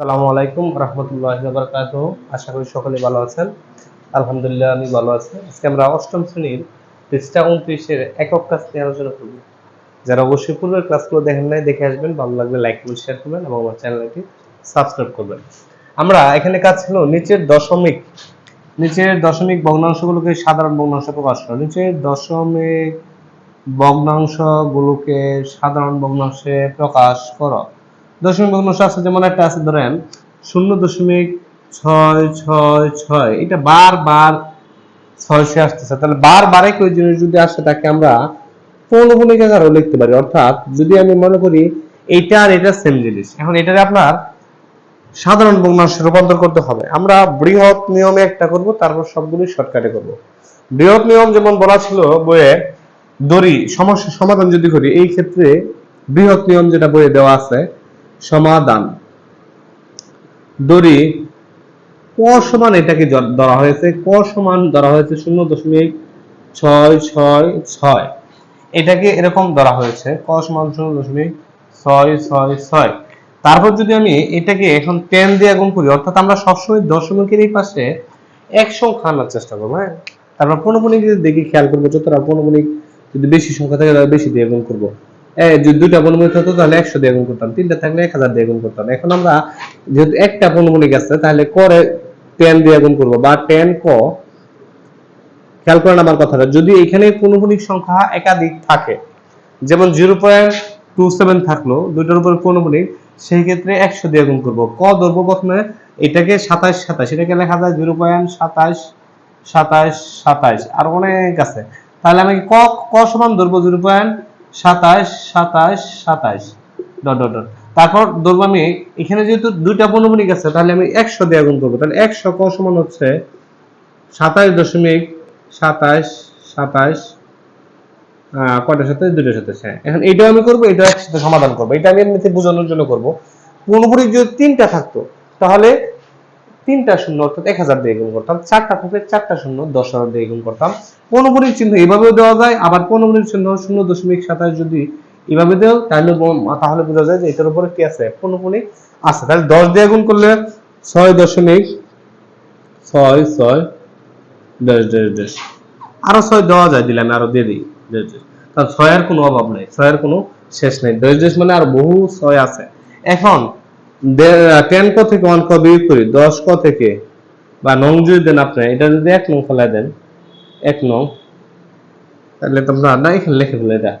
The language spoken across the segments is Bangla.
আসসালামু আলাইকুম রহমতুল্লাহ বারকাত আশা করি সকলে ভালো আছেন। আলহামদুলিল্লাহ, আমি ভালো আছি। আজকে আমরা অষ্টম শ্রেণির পৃষ্ঠা উনত্রিশের একক কাজ নিয়ে আলোচনা করব। যারা অবশ্যই পূর্বের ক্লাসগুলো দেখেন নাই, দেখে আসবেন। ভালো লাগলে লাইক করবেন শেয়ার করবেন এবং আমার চ্যানেলটি সাবস্ক্রাইব করবেন। আমরা এখানে কাজ ছিল নিচের দশমিক নিচের দশমিক ভগ্নাংশগুলোকে সাধারণ ভগ্নাংশ প্রকাশ করা। নিচের দশমিক ভগ্নাংশগুলোকে সাধারণ ভগ্নাংশে প্রকাশ করো। দশমিক ভগ্নাংশ আছে যেমন একটা আছে, ধরেন শূন্য দশমিক ছয় ছয় ছয়। এটা বারবার ছয়শে আসতেছে। তাহলে বারবারে কেউ জিনিস যদি আসে, তাকে আমরা পৌনপুনিক আকারেও লিখতে পারি। অর্থাৎ যদি আমি মনে করি এইটা আর এটা সেম জিনিস, এখন এটারে আপনার সাধারণ ভগ্নাংশে রূপান্তর করতে হবে। আমরা বৃহৎ নিয়মে একটা করব, তারপর সবগুলি শর্টকাটে করব। বৃহৎ নিয়ম যেমন বলা ছিল বইয়ে দড়ি সমস্যা সমাধান যদি করি, এই ক্ষেত্রে বৃহৎ নিয়ম যেটা বইয়ে দেওয়া আছে সমাধান দড়ি ক সমান এটাকে ধরা হয়েছে। ক সমান ধরা হয়েছে শূন্য দশমিক ছয় ছয় ছয়। এটাকে এরকম ধরা হয়েছে। ক সমান শূন্য দশমিক ছয় ছয় ছয়। তারপর যদি আমি এটাকে এখন টেন দিয়ে গুণ করি, অর্থাৎ আমরা সবসময় দশমিকের এই পাশে এক সংখ্যা আনার চেষ্টা করব হ্যাঁ? তারপর যদি দেখি, খেয়াল করব, যতটা পৌনপুনিক যদি বেশি সংখ্যা থাকে তাহলে বেশি দিয়ে গুণ করব। যদি পৌনপুনিক থাকতো, তাহলে একশো দিয়ে গুণ করতাম। তিনটা থাকলে এক হাজার দিয়ে গুণ করতাম। এখন আমরা যেহেতু একটা পৌনপুনিক আছে তাহলে করে টেন দিয়ে গুণ করব, বা টেন ক, খেয়াল করেন আমার কথাটা, যদি এখানে পৌনপুনিক সংখ্যা একাধিক থাকে, যেমন জিরো পয়েন্ট টু সেভেন থাকল, দুইটার উপর পৌনপুনিক সেই ক্ষেত্রে একশো দিয়ে গুণ করব। ক ধরবো প্রথমে, এটাকে সাতাশ সাতাশ, এটাকে লেখা যায় জিরো পয়েন্ট সাতাশ সাতাশ সাতাশ, আর অনেক আছে। তাহলে আমি ক ক সমান ধরবো জিরো পয়েন্ট সাতাশ সাতাশ সাতাশ। ডট ডট ডট তারপর ধরবো আমি, এখানে যেহেতু দুইটা পৌনপুনিক আছে, তাহলে আমি একশো দিয়ে গুণ করব। তাহলে একশো ক সমান হচ্ছে সাতাশ দশমিক সাতাশ সাতাশ কয়টার সাথে? দুইটার সাথে হ্যাঁ। এখন এটাও আমি করব এটা একসাথে সমাধান করব। এটা আমি এমনিতে বোঝানোর জন্য করব। পুরোপুরি যদি তিনটা থাকতো, তাহলে তিনটা শূন্য অর্থাৎ এক হাজার দিয়ে গুণ করতাম, চারটা থাকলে চারটা শূন্য দশ হাজার দিয়ে গুণ করতাম। পৌনপুরিক চিহ্ন এভাবেও দেওয়া যায়, আবার পৌনপুরিক চিহ্ন শূন্য দশমিক সাতাশ যদি এভাবে দেও, তাহলে তাহলে বোঝা যায় যে এটার উপরে কি আছে? পৌনপুরিক আছে। তাহলে দশ দিয়ে গুণ করলে ছয় দশমিক ছয় ছয় ড্যাশ ড্যাশ ড্যাশ আরও ছয় দেওয়া যায়, দিলে আমি আরও দিয়ে দিই। ড্যাশ ড্যাশ তার ছয়ের কোনো অভাব নেই ছয়ের কোনো শেষ নেই। ড্যাশ ড্যাশ মানে আর বহু ছয় আছে। এখন টেন ক থেকে ওয়ান ক বিয়োগ করি, দশ ক থেকে, বা নং যদি দেন আপনি, এটা যদি এক নং ফেলায় দেন, এক নং, তাহলে তোমরা না এখানে লিখে ফেলে এটা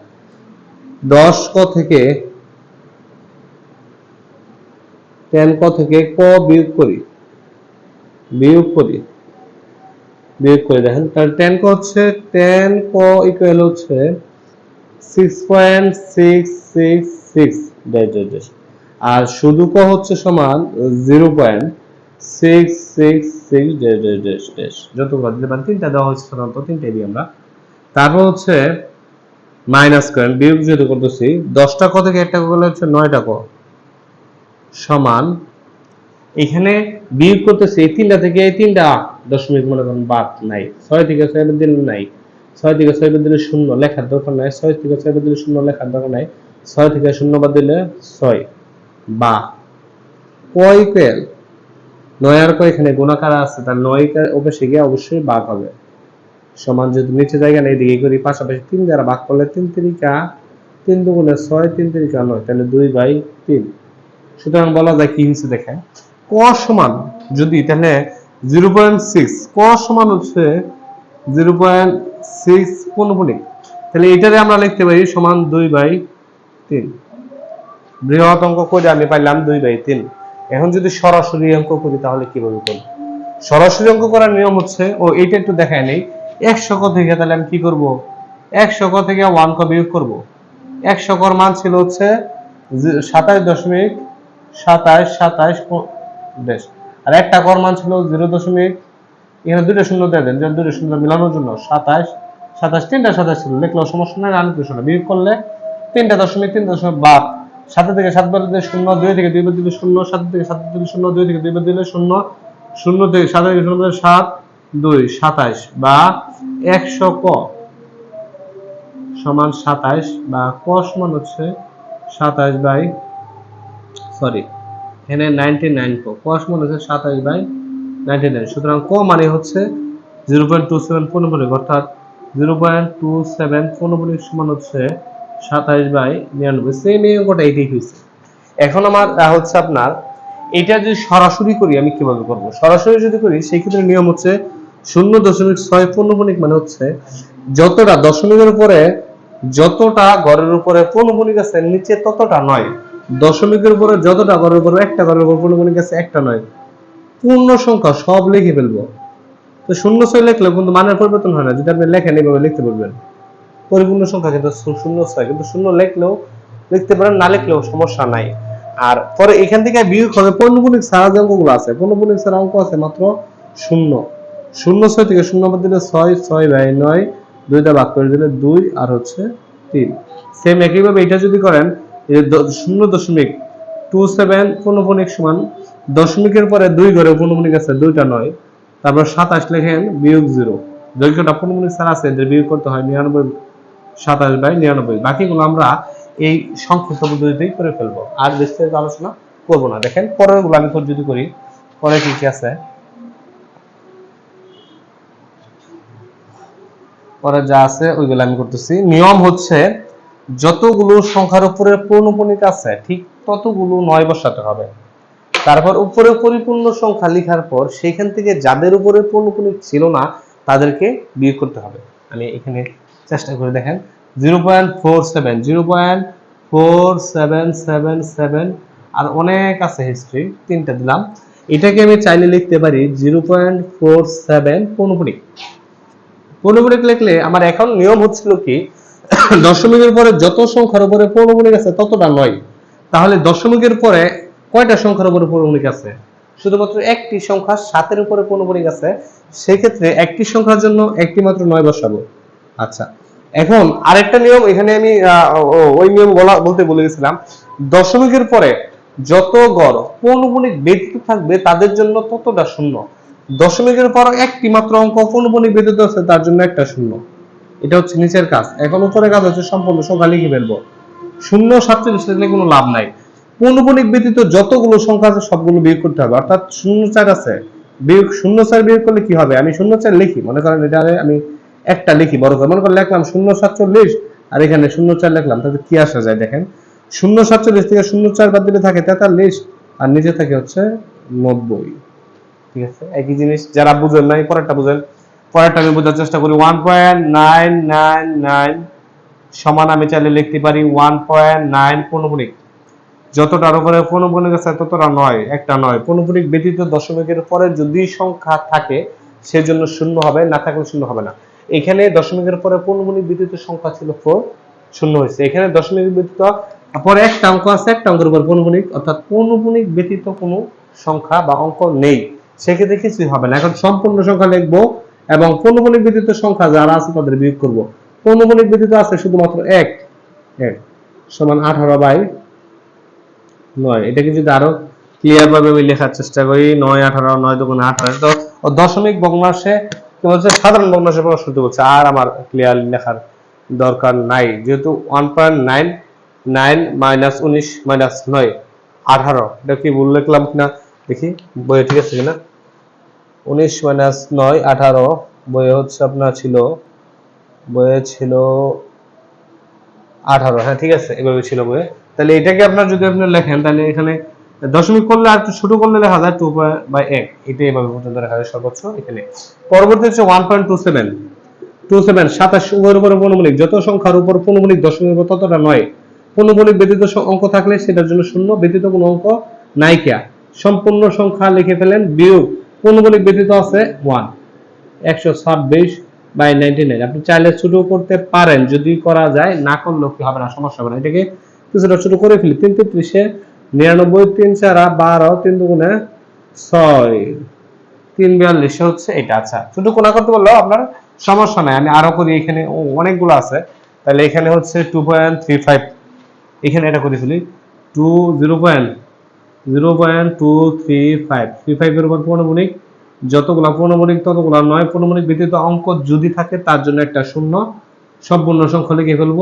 দশ ক থেকে টেন ক থেকে ক বিয়োগ করি বিয়োগ করি, বিয়োগ করে দেখেন, তাহলে টেন ক হচ্ছে টেন ক ইকুয়াল হচ্ছে six point six six six আর শুধু ক হচ্ছে সমান zero point six six six dash dash যতগুলো দিতে পারেন তিনটা দেওয়া হচ্ছে সাধারণত, তিনটাই দিই আমরা। তারপর হচ্ছে মাইনাস করেন, বিয়োগ যেহেতু করতেছি, দশটা ক থেকে একটা ক গেলে হচ্ছে নয়টা ক সমান। এখানে বিয়োগ করতেছি, এই তিনটা থেকে এই তিনটা দশমিক মনে করেন বাদ নাই। ছয় থেকে ছয় দিলে নাই। ছয় থেকে ছয় দিলে শূন্য লেখার দরকার নাই। ছয় থেকে ছয় দিলে শূন্য লেখার দরকার নাই। ছয় থেকে শূন্য বাদ দিলে ছয়। বা কয় ইকুয়াল নয় আর কয় এখানে গুণাকার আছে, তার নয় অবশ্যই গিয়ে অবশ্যই বাঘ হবে। সমান যেহেতু নিচে জায়গা নেই দিকে করি, পাশাপাশি তিন দ্বারা ভাগ করলে তিন তিরিকা, তিন দুগুণে ছয়, তিন তিরিকা নয়, তাহলে দুই বাই তিন। সুতরাং বলা যায় কি হিসেবে দেখেন ক সমান যদি, তাহলে জিরো পয়েন্ট সিক্স, ক সমান হচ্ছে জিরো পয়েন্ট সিক্স কোন তাহলে এটারে আমরা লিখতে পারি সমান দুই বাই তিন। বৃহৎ অঙ্ক করে আমি পাইলাম দুই বাই তিন। এখন যদি সরাসরি অঙ্ক করি তাহলে কীভাবে করব? সরাসরি অঙ্ক করার নিয়ম হচ্ছে, ও এইটা একটু দেখায় নেই, একশো ক থেকে তাহলে আমি কি করব? একশো ক থেকে ওয়ান ক বিয়োগ করব। একশো কর মান ছিল হচ্ছে সাতাশ দশমিক সাতাশ সাতাশ বেশ। আর একটা কর মান ছিল জিরো দশমিক, এখানে দুটো শূন্য দিয়ে দেন, যে দুটো শূন্য মিলানোর জন্য সাতাশ সাতাশ, তিনটা সাতাশ ছিল, লিখলেও সমস্যা নাই, রান কিছু বিয়োগ করলে তিনটা দশমিক তিন দশমিক বাদ। সাত থেকে সাত বাদ দিলে শূন্য, দুই থেকে দুই বাদ দিলে শূন্য, সাত থেকে সাত দিলে শূন্য, দুই থেকে দুই বাদ দিলে শূন্য শূন্য থেকে সাত থেকে শূন্য সাত, দুই সাতাশ বা একশো ক সমান সাতাশ বা ক সমান হচ্ছে সাতাশ বাই সরি এখানে নাইনটি নাইন কো, ক সমান হচ্ছে সাতাশ বাই নাইনটি নাইন সুতরাং ক মানে হচ্ছে জিরো পয়েন্ট টু সেভেন পনেরো অর্থাৎ জিরো পয়েন্ট টু সেভেন পনেরো সমান হচ্ছে সাতাশ বাই নিরানব্বই সেম এই অঙ্কটা, এটাই হয়েছে। এখন আমার হচ্ছে আপনার, এটা যদি সরাসরি করি, আমি কীভাবে করব? সরাসরি যদি করি, সেই ক্ষেত্রে নিয়ম হচ্ছে শূন্য দশমিক ছয় পূর্ণবণিক মানে হচ্ছে যতটা দশমিকের উপরে, যতটা গড়ের উপরে পূর্ণবণিক আছে, নিচে ততটা নয়। দশমিকের উপরে যতটা গড়ের উপরে, একটা গড়ের উপর পূর্ণবণিক আছে, একটা নয়। পূর্ণ সংখ্যা সব লিখে ফেলব। তো শূন্য ছয় লিখলে কিন্তু মানের পরিবর্তন হয় না, যদি আপনি লেখেন, এইভাবে লিখতে পারবেন পরিপূর্ণ সংখ্যা কিন্তু শূন্য ছয়। কিন্তু শূন্য লিখলেও, লিখতে পারেন, না লিখলেও সমস্যা নাই। আর পরে এখান থেকে বিয়োগ হবে পণ্যগুলিক ছাড়া যে অঙ্কগুলো আছে। পণ্যগুলিক ছাড়া অঙ্ক আছে মাত্র শূন্য। শূন্য ছয় থেকে শূন্য বাদ দিলে ছয় ছয় বাই নয়, দুইটা ভাগ করে দিলে দুই, আর হচ্ছে তিন। সেম একইভাবে এটা যদি করেন শূন্য দশমিক টু সেভেন পূর্ণপণিক সমান দশমিকের পরে দুই ঘরে পূর্ণপণিক আছে দুইটা নয়। তারপর সাতাশ লেখেন বিয়োগ জিরো দৈর্ঘ্যটা পূর্ণপণিক ছাড়া আছে, এদের বিয়োগ করতে হয় নিরানব্বই সাতাশ বাই নিরানব্বই। বাকিগুলো আমরা এই সংক্ষিপ্ত পদ্ধতিতেই করে ফেলব। আর বিস্তারিত আলোচনা করব না। দেখেন পরেরগুলো আমি যদি করি। পরে কি কি আছে? পরে যা আছে, ওইগুলো আমি করতেছি। নিয়ম হচ্ছে, যতগুলো সংখ্যার উপরে পূর্ণপণিক আছে, ঠিক ততগুলো নয় বসাতে হবে। তারপর উপরে পরিপূর্ণ সংখ্যা লেখার পর সেখান থেকে যাদের উপরে পূর্ণপণিক ছিল না, তাদেরকে বিয়োগ করতে হবে। আমি এখানে চেষ্টা করে দেখেন। Zero point four seven zero point four seven seven seven আর অনেক আছে হিস্ট্রি তিনটা দিলাম। এটাকে আমি চাইলে লিখতে পারি জিরো পয়েন্ট ফোর সেভেন পৌনপুণিক পৌনপুণিক লিখলে আমার এখন নিয়ম হচ্ছিল কি, দশমিকের পরে যত সংখ্যার উপরে পৌনপুণিক আছে ততটা নয়। তাহলে দশমিকের পরে কয়টা সংখ্যার উপরে পৌনপুণিক আছে শুধুমাত্র একটি সংখ্যা সাতের উপরে পৌনপুণিক আছে সেক্ষেত্রে একটি সংখ্যার জন্য একটি মাত্র নয় বসাবো। আচ্ছা। এখন আরেকটা নিয়ম, এখানে আমি ওই নিয়ম বলা, বলতে বলে গেছিলাম। দশমিকের পরে যত গড় পৌনপুণিক ব্যতীত থাকবে তাদের জন্য ততটা শূন্য। দশমিকের পর একটি মাত্র অঙ্ক পৌনপুণিক ব্যতীত আছে তার জন্য একটা শূন্য। এটা হচ্ছে নিচের কাজ। এখন উপরের কাজ হচ্ছে সম্পূর্ণ সংখ্যা লিখে ফেলব। শূন্য, সাতচল্লিশ লিখলে কোনো লাভ নাই। পৌনপুণিক ব্যতীত যতগুলো সংখ্যা আছে সবগুলো বিয়োগ করতে হবে। অর্থাৎ শূন্য চার আছে। বিয়োগ শূন্য চার বিয়োগ করলে কি হবে? আমি শূন্য চার লিখি। মনে করেন এটা আমি একটা লিখি, বড় করে। মনে করেন লিখলাম শূন্য সাতচল্লিশ, আর এখানে শূন্য চার লিখলাম তাতে কি আসা যায় দেখেন? শূন্য সাতচল্লিশ থেকে শূন্য চার বাদ দিলে থাকে তেতাল্লিশ, আর নিচে থাকে হচ্ছে নব্বই। ঠিক আছে? একই জিনিস, যারা বুঝেন নাই পরেরটা বুঝেন। পরেরটা আমি বোঝার চেষ্টা করি। One point nine nine nine সমান আমি চাইলে লিখতে পারি ওয়ান পয়েন্ট নাইন পৌনপুণিক যতটার উপরে পৌনপুণিক আছে, ততটা নয়, একটা নয়। পৌনপুণিক ব্যতীত দশমিকের পরে যদি সংখ্যা থাকে, সেজন্য শূন্য হবে, না থাকলে শূন্য হবে না। এখানে দশমিকের পরে পৌনপুণিক ব্যতীত সংখ্যা ছিল? ফোর শূন্য হয়েছে। এখানে দশমিক ব্যতীত পরে একটা অঙ্ক আছে, একটা অঙ্কের উপর পৌনপুণিক অর্থাৎ পৌনপুণিক ব্যতীত কোনো সংখ্যা বা অঙ্ক নেই। সেক্ষেত্রে কিছুই হবে না। এখন সম্পূর্ণ সংখ্যা লিখব এবং পৌনপুণিক ব্যতীত সংখ্যা যারা আছে তাদের বিয়োগ করব। পৌনপুণিক ব্যতীত আছে? শুধুমাত্র এক। এক সমান আঠারো বাই নয়। এটাকে যদি আরও ক্লিয়ার ভাবে আমি লেখার চেষ্টা করি? নয়, আঠারো, নয় দুগুণে আঠারো। দশমিক ভগ্নাংশে বলছে সাধারণ ভগ্নাংশে প্রকাশ করতে বলছে, আর আমার ক্লিয়ার লেখার দরকার নাই। যেহেতু one point nine nine minus উনিশ মাইনাস নয়, আঠারো। এটা কি ভুল লিখলাম কিনা? দেখি, বইয়ে ঠিক আছে কিনা? উনিশ মাইনাস নয়, আঠারো। বইয়ে হচ্ছে আপনার ছিল, বইয়ে ছিল আঠারো। হ্যাঁ ঠিক আছে, এভাবে ছিল বইয়ে। তাহলে এটাকে আপনার যদি আপনি লেখেন, তাহলে এখানে দশমিক করলে আর ছোট করলে লেখা যায় টু বাই এক। এটা এভাবে পর্যন্ত লেখা যায় সর্বোচ্চ এখানে। পরবর্তী হচ্ছে one point two seven two seven সাতাশ উভয়ের উপরে পৌনমূলিক যত সংখ্যার উপর পৌনমূলিক দশমিক ততটা নয়। পৌনমূলিক ব্যতীত অঙ্ক থাকলে সেটার জন্য শূন্য, ব্যতীত কোনো অঙ্ক নাইকিয়া সম্পূর্ণ সংখ্যা লিখে ফেলেন, বিয়োগ পৌনমূলিক ব্যতীত আছে ওয়ান একশো ছাব্বিশ বাই নাইনটি নাইন আপনি চাইলে ছোট করতে পারেন। যদি করা যায়, না করলেও কি হবে না, সমস্যা হবে না। এটাকে কিছুটা ছোট করে ফেলি। তিন তেত্রিশে নিরানব্বই তিন চারা বারো, তিন দুগুণে ছয়। তিন বিয়াল্লিশে হচ্ছে এটা আচ্ছা। ছোট কোনা করতে বললেও আপনার সমস্যা নাই, আমি আরও করি এখানে অনেকগুলো আছে। তাহলে এখানে হচ্ছে টু পয়েন্ট থ্রি ফাইভ। এখানে এটা করে ফেলি two zero point zero point two three five. Three ফাইভের উপর পৌনমণিক যতগুলা পৌনমণিক ততগুলা নয় পৌনমণিক ব্যতীত অঙ্ক যদি থাকে তার জন্য একটা শূন্য। সম্পূর্ণ সংখ্যা লিখে ফেলব।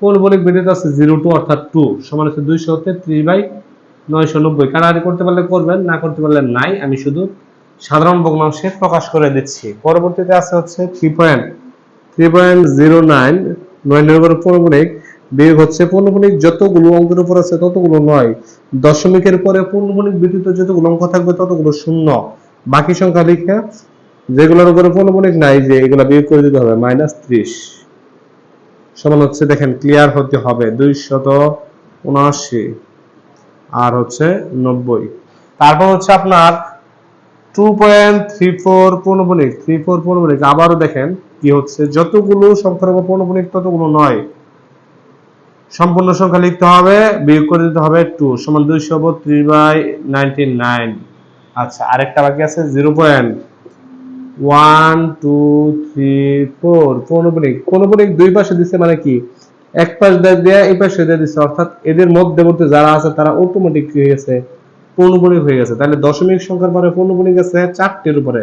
পৌনমণিক ব্যতীত আছে জিরো টু অর্থাৎ টু, সমান হচ্ছে দুইশো তেত্রিশ বাই নয়শো নব্বই। কারাহারি করতে পারলে করবেন, না করতে পারলে নাই। আমি শুধু সাধারণ ভগ্নাংশে প্রকাশ করে দিচ্ছি। পরবর্তীতে আছে হচ্ছে three point three point zero nine নয় উপরে পৌনপুনিক বিয়োগ হচ্ছে পৌনপুনিক যতগুলো অঙ্কের উপর আছে ততগুলো নয়। দশমিকের পরে পৌনপুনিক ব্যতীত যতগুলো অঙ্ক থাকবে ততগুলো শূন্য। বাকি সংখ্যা লিখে যেগুলোর উপরে পৌনপুনিক নাই যে এগুলো বিয়োগ করে দিতে হবে মাইনাস ত্রিশ। সমান হচ্ছে, দেখেন ক্লিয়ার হতে হবে, দুইশত উনআশি, আর হচ্ছে নব্বই। তারপর হচ্ছে আপনার টু পয়েন্ট থ্রি ফোর পৌনপুনিক থ্রি ফোর পৌনপুনিক আবারও দেখেন কি হচ্ছে, যতগুলো সংখ্যার উপর পৌনপুনিক ততগুলো নয়। সম্পূর্ণ সংখ্যা লিখতে হবে, বিয়োগ করে দিতে হবে টু সমান দুইশো বত্রিশ বাই নাইনটি নাইন আচ্ছা আরেকটা বাকি আছে zero point one two three four পৌনপুনিক পৌনপুনিক দুই পাশে দিচ্ছে মানে কি? এক পাশ দিয়ে এই পাশে দিয়ে দিচ্ছে অর্থাৎ এদের মধ্যে মধ্যে যারা আছে, তারা অটোমেটিক হয়ে গেছে পৌনপুনিক হয়ে গেছে। তাহলে দশমিক সংখ্যার পরে পৌনপুনিক আছে চারটির উপরে।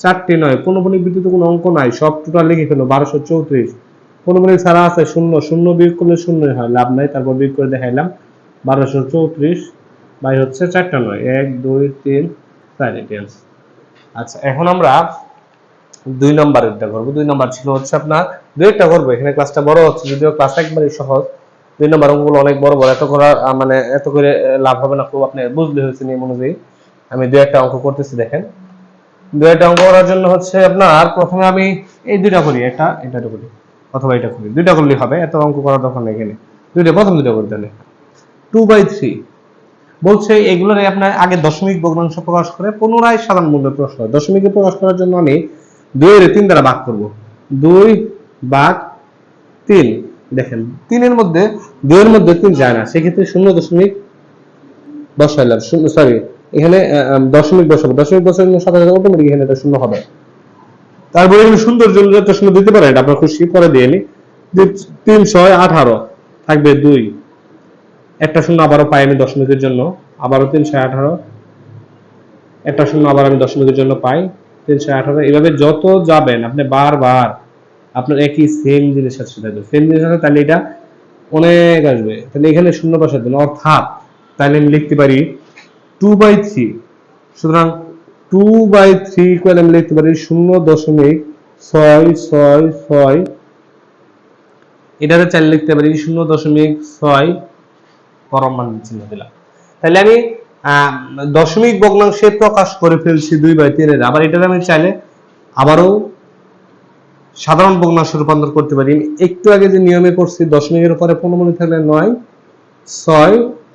চারটি নয় পৌনপুনিক ব্যতীত কোনো অঙ্ক নাই, সব টোটাল লিখে ফেলো, বারোশো চৌত্রিশ। পৌনপুনিক ছাড়া আছে শূন্য শূন্য বিয়োগ করলে শূন্যই হয়, লাভ নাই, তারপর বিয়োগ করে দেখাইলাম, বারোশো চৌত্রিশ বাই হচ্ছে চারটা নয়। এক, দুই, তিন, চার, এটি আচ্ছা এখন আমরা দুই নম্বরেরটা করব। দুই নম্বর ছিল হচ্ছে আপনার দুই একটা করব। এখানে ক্লাসটা বড় হচ্ছে যদিও ক্লাস একবারই সহজ। দুই নম্বর অঙ্কগুলো অনেক বড় বড় এত করা আহ, মানে এত করে লাভ হবে না খুব আপনি বুঝলে হয়েছে নিয়ম অনুযায়ী। আমি দুই একটা অঙ্ক করতেছি দেখেন। দুই একটা অঙ্ক করার জন্য হচ্ছে আপনার প্রথমে আমি এই দুইটা করি একটা এটা করি অথবা এটা করি। দুইটা করলেই হবে এত অঙ্ক করার দরকার নেই এখানে। দুইটা প্রথম দুইটা করি তাহলে। টু বাই থ্রি বলছে এগুলোর আপনার আগে দশমিক ভগ্নাংশ প্রকাশ করে পুনরায় সাধারণ মূল্য প্রকাশ করে। দশমিকে প্রকাশ করার জন্য আমি দুইয়ের তিন দ্বারা ভাগ করব। দুই ভাগ তিন, দেখেন, তিনের মধ্যে, দুইয়ের মধ্যে তিন যায় না। সেক্ষেত্রে শূন্য দশমিক বসাইলাম সরি এখানে দশমিক বসাবো। দশমিক বসানোর সাথে সাথে অটোমেটিক এখানে এটা শূন্য হবে। তারপরে এখানে সুন্দর জন্য শূন্য দিতে পারেন এটা আপনার খুশি, পরে দিয়ে নি। তিন ছয় আঠারো থাকবে দুই। একটা শূন্য আবারও পাই আমি দশমিকের জন্য, আবারও তিন ছয় আঠারো। একটা শূন্য আবার আমি দশমিকের জন্য পাই তিন ছয় আঠারো। এভাবে যত যাবেন, আপনি বারবার আপনার একই সেম জিনিসের সাথে থাকবে সেম জিনিসের সাথে তাহলে এটা অনেক আসবে। তাহলে এখানে শূন্য বসার জন্য অর্থাৎ তাহলে আমি লিখতে পারি টু বাই থ্রি সুতরাং টু বাই থ্রি ইকুয়াল আমি লিখতে পারি শূন্য দশমিক ছয় ছয় ছয়। এটাতে চাইলে লিখতে পারি শূন্য দশমিক ছয় পরম মান চিহ্ন দিলাম। তাহলে আমি দশমিক ভগ্নাংশে প্রকাশ করে ফেলছি দুই বাই তিনের। আবার এটা আমি চাইলে আবারও সাধারণ ভগ্নাংশ রূপান্তর করতে পারি। একটু আগে যে নিয়মে করছি, দশমিকের উপরে পনেরো মনে থাকলে নয়, ছয়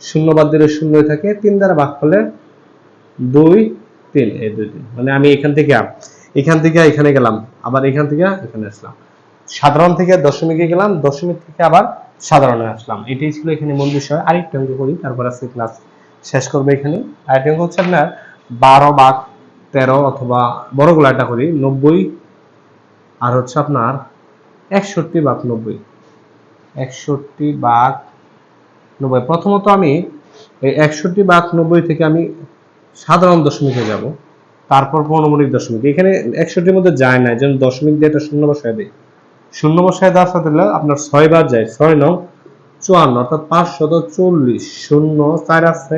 শূন্য বাদ দিলে শূন্য থাকে, তিন দ্বারা ভাগ করলে দুই তিন, এই দুই তিন। মানে আমি এখান থেকে এখান থেকে এখানে গেলাম, আবার এখান থেকে এখানে আসলাম। সাধারণ থেকে দশমিকে গেলাম, দশমিক থেকে আবার সাধারণে আসলাম। এটাই ছিল এখানে মূল বিষয়। আরেকটা অঙ্ক করি, তারপর আজকে ক্লাস শেষ করব এখানে। আরেকটা অঙ্ক হচ্ছে আপনার বারো বাঘ তেরো অথবা বড় গোলাটা করি, নব্বই আর হচ্ছে আপনার একষট্টি বাঘ নব্বই। একষট্টি বাঘ নব্বই। প্রথমত আমি এই একষট্টি বাঘ নব্বই থেকে আমি সাধারণ দশমিকে যাব, তারপর পৌনমণিক দশমিক। এখানে একষট্টির মধ্যে যায় না যেন দশমিক দিয়ে একটা শূন্য বসায় দেয় শূন্য বসায় সাথে দিলে আপনার ছয় বার যায়, ছয় নং চুয়ান্ন, অর্থাৎ পাঁচশত চল্লিশ। শূন্য, চার আছে,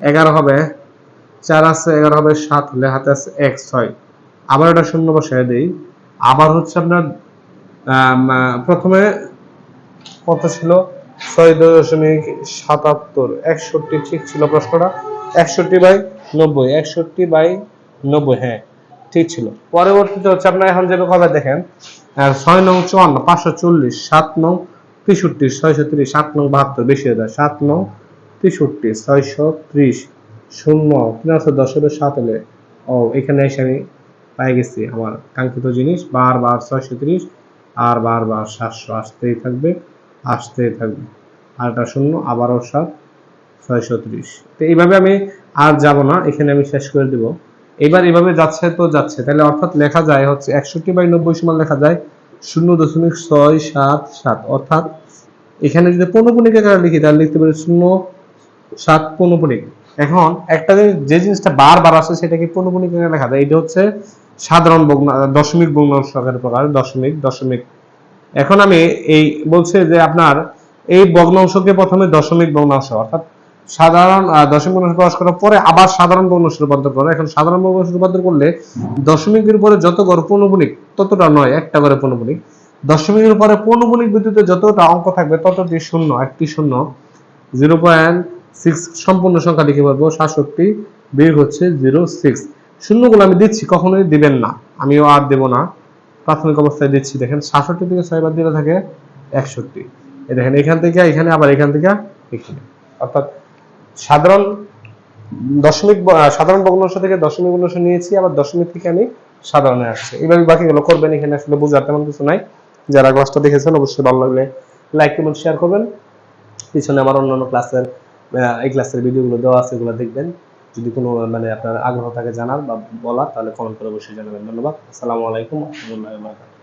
এগারো হবে, চার আছে, এগারো হবে, সাত হলে হাতে আছে এক, ছয়। আবার এটা শূন্য বসায় দেই। আবার হচ্ছে আপনার প্রথমে কত ছিল? ছয় দশমিক সাতাত্তর। একষট্টি ঠিক ছিল প্রশ্নটা। একষট্টি বাই নব্বই। একষট্টি বাই নব্বই হ্যাঁ। ঠিক ছিল। পরবর্তীতে হচ্ছে আপনার এখন যেভাবে কবে দেখেন ছয় নং চুয়ান্ন, পাঁচশো চল্লিশ, সাত নং তেষট্টি, ছয়শো ত্রিশ সাত নং বাহাত্তর, বেশি হয়ে যায়, সাত নং তেষট্টি, ছয়শো ত্রিশ, শূন্য, তিনশো দশ হলে সাত হলে, ও, এখানে এসে আমি পাই গেছি আমার কাঙ্ক্ষিত জিনিস, বারবার ছয়শো ত্রিশ, আর বারবার সাতশো আসতেই থাকবে আসতেই থাকবে। আর একটা শূন্য, আবারও সাত, ছয়শো ত্রিশ। তো এইভাবে আমি আর যাব না, এখানে আমি শেষ করে দেব। এবার এভাবে যাচ্ছে তো যাচ্ছে। তাহলে অর্থাৎ লেখা যায় হচ্ছে একষট্টি বাই নব্বই সমান লেখা যায় শূন্য দশমিক ছয় সাত সাত। অর্থাৎ এখানে যদি পৌনপুনিক আকারে লিখি, তাহলে লিখতে পারি শূন্য সাত পৌনপুনিক এখন একটা যে জিনিসটা বারবার আসে সেটাকে পৌনপুনিক আকারে লেখা যায়? এটা হচ্ছে সাধারণ ভগ্না, দশমিক ভগ্নাংশ আকারে প্রকার, দশমিক দশমিক। এখন আমি এই বলছে যে আপনার এই ভগ্নাংশকে প্রথমে দশমিক ভগ্নাংশ, অর্থাৎ সাধারণ দশমিক ভগ্নাংশে প্রকাশ করার পরে আবার সাধারণ ভগ্নাংশে রূপান্তর করে। এখন সাধারণ ভগ্নাংশে রূপান্তর করলে দশমিকের উপরে যত ঘর পৌনপুনিক ততটা নয়, একটা করে পৌনপুনিক দশমিকের উপরে পৌনপুনিক ভিত্তিতে যতটা অঙ্ক থাকবে ততটি শূন্য, একটি শূন্য। জিরো পয়েন্ট সিক্স সম্পূর্ণ সংখ্যা লিখে পারব সাতষট্টি বিয়োগ হচ্ছে জিরো সিক্স। শূন্যগুলো আমি দিচ্ছি, কখনোই দিবেন না। আমিও আর দেবো না। প্রাথমিক অবস্থায় দিচ্ছি, দেখেন সাতষট্টি থেকে ছয় বার দিলে থাকে একষট্টি। দেখেন এখান থেকে, এখানে, আবার এখান থেকে এখানে। অর্থাৎ সাধারণ দশমিক সাধারণ ভগ্নাংশ থেকে দশমিক ভগ্নাংশ নিয়েছি, আবার দশমিক থেকে আমি সাধারণে আসছে। এইভাবে বাকিগুলো করবেন, এখানে আসলে বোঝার তেমন কিছু নাই। যারা ক্লাসটা দেখেছেন, অবশ্যই ভালো লাগলে লাইক কমেন্ট শেয়ার করবেন। পিছনে আমার অন্যান্য ক্লাসের এই ক্লাসের ভিডিওগুলো দেওয়া আছে, এগুলো দেখবেন। যদি কোনো মানে আপনার আগ্রহ থাকে জানার বা বলার, তাহলে কমেন্ট করে অবশ্যই জানাবেন। ধন্যবাদ। আসসালামু আলাইকুম, রহমতুল্লাহি